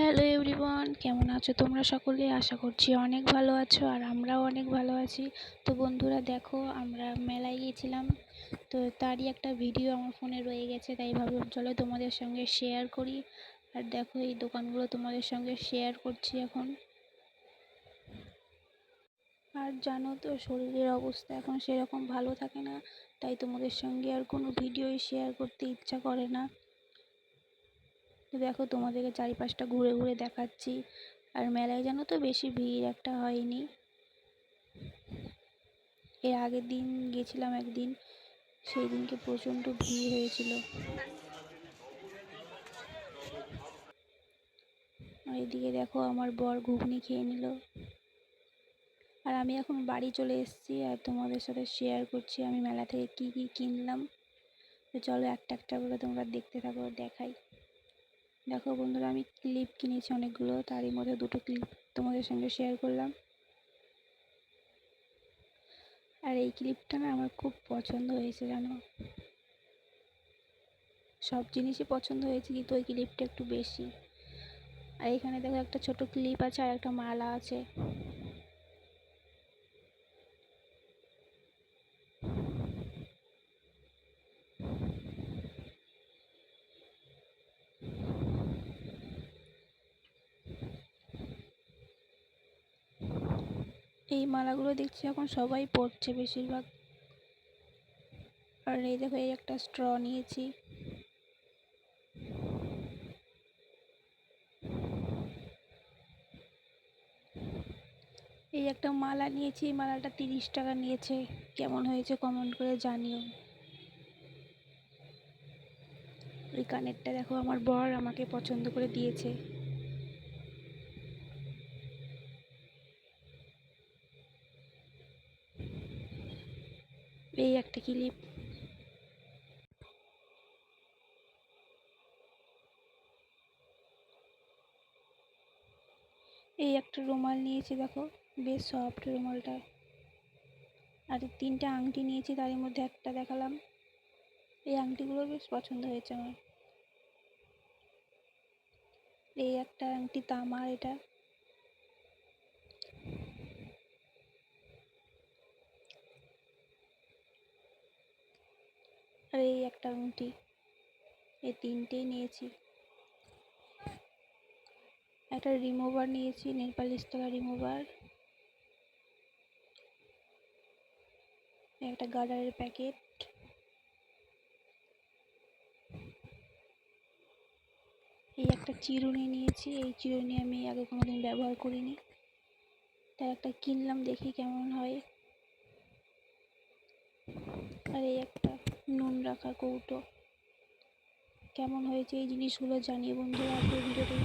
Hello everyone কেমন আছো তোমরা সকলে? আশা করছি অনেক ভালো আছো আর আমরাও অনেক ভালো আছি। তো বন্ধুরা দেখো, আমরা মেলায় গিয়েছিলাম। তো তারই একটা ভিডিও আমার ফোনে রয়ে গেছে, তাই ভাবলাম চলো তোমাদের সঙ্গে শেয়ার করি। আর দেখো, এই দোকানগুলো তোমাদের সঙ্গে শেয়ার করছি এখন। আর জানো তো, শরীরের অবস্থা এখন সেরকম ভালো থাকে না, তাই তোমাদের সঙ্গে আর কোনো ভিডিওই শেয়ার করতে ইচ্ছা করে না। দেখো তোমাদেরকে চারিপাশটা ঘুরে ঘুরে দেখাচ্ছি। আর মেলায় জানো তো বেশি ভিড় একটা হয়নি। এর আগের দিন গেছিলাম একদিন, সেই দিনকে প্রচণ্ড ভিড় হয়েছিল। আর এদিকে দেখো আমার বর ঘুগনি খেয়ে নিল। আর আমি এখন বাড়ি চলে এসেছি আর তোমাদের সাথে শেয়ার করছি আমি মেলা থেকে কি কি কিনলাম। তো চলো একটা একটা করে তোমরা দেখতে থাকো, দেখাই। দেখো বন্ধুরা, আমি ক্লিপ কিনেছি অনেকগুলো, তারই মধ্যে দুটো ক্লিপ তোমাদের সঙ্গে শেয়ার করলাম। আর এই ক্লিপটা না আমার খুব পছন্দ হয়েছে, জানো? সব জিনিসই পছন্দ হয়েছে, কিন্তু ওই ক্লিপটা একটু বেশি। আর এখানে দেখো একটা ছোট ক্লিপ আছে আর একটা মালা আছে। এই মালাগুলো দেখছি এখন সবাই পরছে বেশিরভাগ। আর এই দেখো, এই একটা স্ট্র নিয়েছি। এই একটা মালা নিয়েছি, এই মালাটা তিরিশ টাকা নিয়েছে। কেমন হয়েছে কমেন্ট করে জানিও। ওই কানেরটা দেখো, আমার বর আমাকে পছন্দ করে দিয়েছে। এই একটা ক্লিপ এই একটা রুমাল নিয়েছি, দেখো। বেশ সফট রুমালটা। আর তিনটা আংটি নিয়েছি তার মধ্যে একটা দেখালাম। এই আংটিগুলো বেশ পছন্দ হয়েছে আমার। এই একটা আংটি তামার এটা। আর এই একটা আংটি এই তিনটেই নিয়েছি। একটা রিমুভার নিয়েছি, নেল পালিশ থেকে রিমুভার একটা গার্ডারের প্যাকেট এই একটা চিরুনি নিয়েছি। এই চিরুনি আমি আগে কোনোদিন ব্যবহার করিনি। তাই একটা কিনলাম দেখি কেমন হয়। আর এই একটা নুন রাখার কৌটো। কেমন হয়েছে এই জিনিসগুলো জানিয়ে বন্ধুরা ভিডিওটা